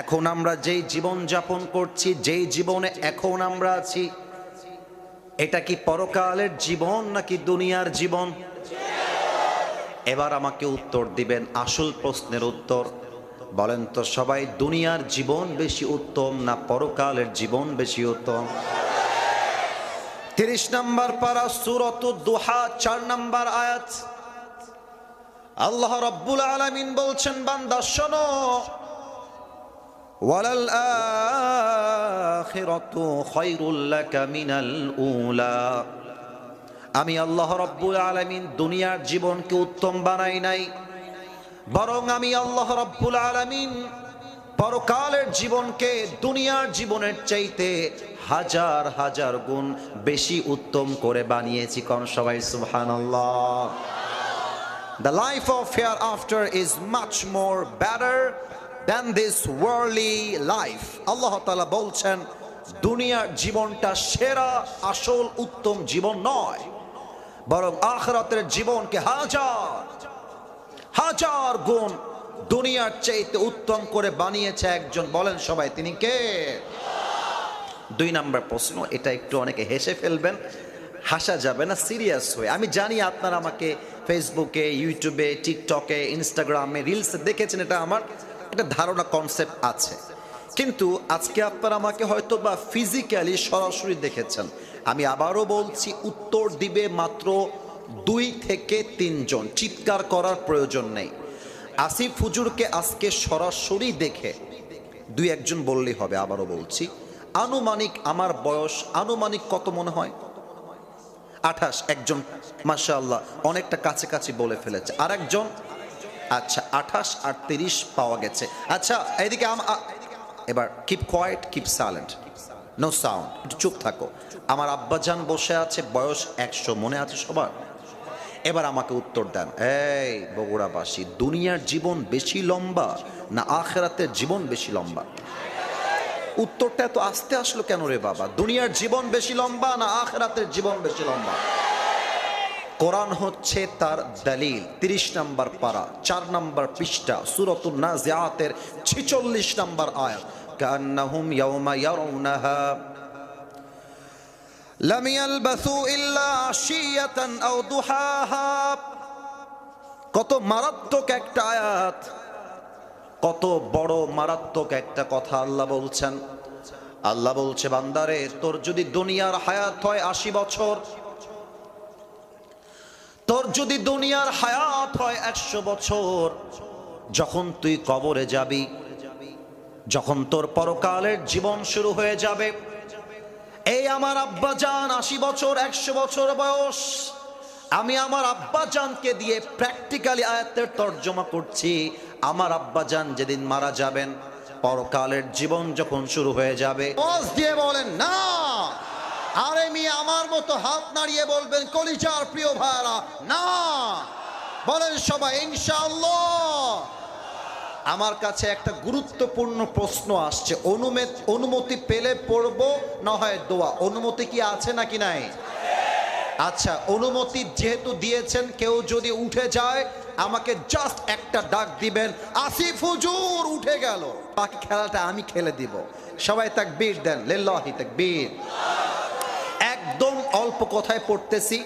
এখন আমরা যেই জীবন যাপন করছি, যেই জীবনে এখন আমরা আছি, এটা কি পরকালের জীবন নাকি দুনিয়ার জীবন? এবার আমাকে উত্তর দিবেন, আসল প্রশ্নের উত্তর। বলেন তো, সবাই দুনিয়ার জীবন বেশি উত্তম না পরকালের জীবন বেশি উত্তম? তিরিশ নম্বর পারা সুরত দুহা চার নম্বর আয়াত। আল্লাহ রব্বুল আলামিন বলছেন, বান্দা শোনো আমি আল্লাহ রব্বুল আলামিন দুনিয়ার জীবনকে উত্তম বানাই নাই, বরং আমি আল্লাহ রব্বুল আলামিন পরকালের জীবনকে দুনিয়ার জীবনের চাইতে হাজার হাজার গুণ বেশি উত্তম করে বানিয়েছি। কোন সবাই সুহান the life life of after is much more better than this worldly life. আল্লাহ তাআলা বলছেন দুনিয়ার জীবনটা সেরা, আসল, উত্তম জীবন নয়। বরং আখরাতের জীবনকে হাজার হাজার গুণ দুনিয়ার চাইতে উত্তম করে বানিয়েছে একজন। বলেন সবাই, তিনি কে? দুই নাম্বার প্রশ্ন, এটা একটু অনেকে হেসে ফেলবেন, হাসা যাবে না, সিরিয়াস হয়ে। আমি জানি আপনারা আমাকে ফেসবুকে ইউটিউবে টিকটকে ইনস্টাগ্রামে রিলসে দেখেছেন, এটা আমার একটা ধারণা কনসেপ্ট আছে। কিন্তু আজকে আপনারা আমাকে হয়তো বা ফিজিক্যালি সরাসরি দেখেছেন। আমি আবারও বলছি, উত্তর দিবে মাত্র দুই থেকে তিনজন। চিৎকার করার প্রয়োজন নেই। আসিফ হুজুরকে আজকে সরাসরি দেখে দুই একজন বললেই হবে, আবারও বলছি। আনুমানিক আমার বয়স, আনুমানিক কত মনে হয়? আঠাশ। একজন, মাশাআল্লাহ, অনেকটা কাছাকাছি বলে ফেলেছে। আর একজন আচ্ছা আঠাশ আর তিরিশ পাওয়া গেছে। আচ্ছা এদিকে এবার keep quiet keep silent no sound একটু চুপ থাকো। আমার আব্বাজান বসে আছে, বয়স একশো, মনে আছে সবার? এবার আমাকে উত্তর দেন। এই বগুড়াবাসী, দুনিয়ার জীবন বেশি লম্বা না আখেরাতের জীবন বেশি লম্বা? উত্তরটা এত আস্তে আসলো কেন রে বাবা? দুনিয়ার জীবন বেশি লম্বা না আখেরাতের জীবন বেশি লম্বা? কোরআন হচ্ছে তার দলিল। তিরিশ নম্বর পারা, চার নম্বর পৃষ্ঠা, সুরতুন নাজিয়াতের ছিচল্লিশ নম্বর আয়াত। কান্নাহুম ইয়াউমা ইয়ারাউনাহা। লাম ইয়ালবাসু ইল্লা আশিয়াতান আও দুহাহা। কত মারাত্মক একটা আয়াত। কত বড় মারাত্মক একটা কথা আল্লাহ বলছেন। আল্লাহ বলছে, বান্দারে, তোর যদি দুনিয়ার হায়াত হয় আশি বছর তোর যদি দুনিয়ার হায়াত হয় একশো বছর, যখন তুই কবরে যাবি, যখন তোর পরকালের জীবন শুরু হয়ে যাবে, এই আমার আব্বা জান আশি বছর, একশো বছর বয়স, আমি আমার আব্বা জানকে দিয়ে প্র্যাকটিক্যালি আয়াতের তর্জমা করছি। আমার আব্বা জান যেদিন মারা যাবেন, পরকালের জীবন যখন শুরু হয়ে যাবে দিয়ে বলেন, না! আরে মি আমার মতো হাত নাড়িয়ে বলবেন, কলিজার প্রিয় ভাইরা না। বলেন সবাই, ইনশাআল্লাহ। আমার কাছে একটা গুরুত্বপূর্ণ প্রশ্ন আসছে। অনুমেত অনুমতি পেলে পড়ব, না হয় দোয়া? অনুমতি কি আছে নাকি নাই? আচ্ছা অনুমতি যেহেতু দিয়েছেন, কেউ যদি উঠে যায়, আমাকে জাস্ট একটা ডাক দিবেন, আসিফ হুজুর, উঠে গেল। বাকি খেলাটা আমি খেলে দিব। সবাই তাক বীর দেন, লেল্লাহি তাক বীর একদম অল্প কথায় পড়তেছি।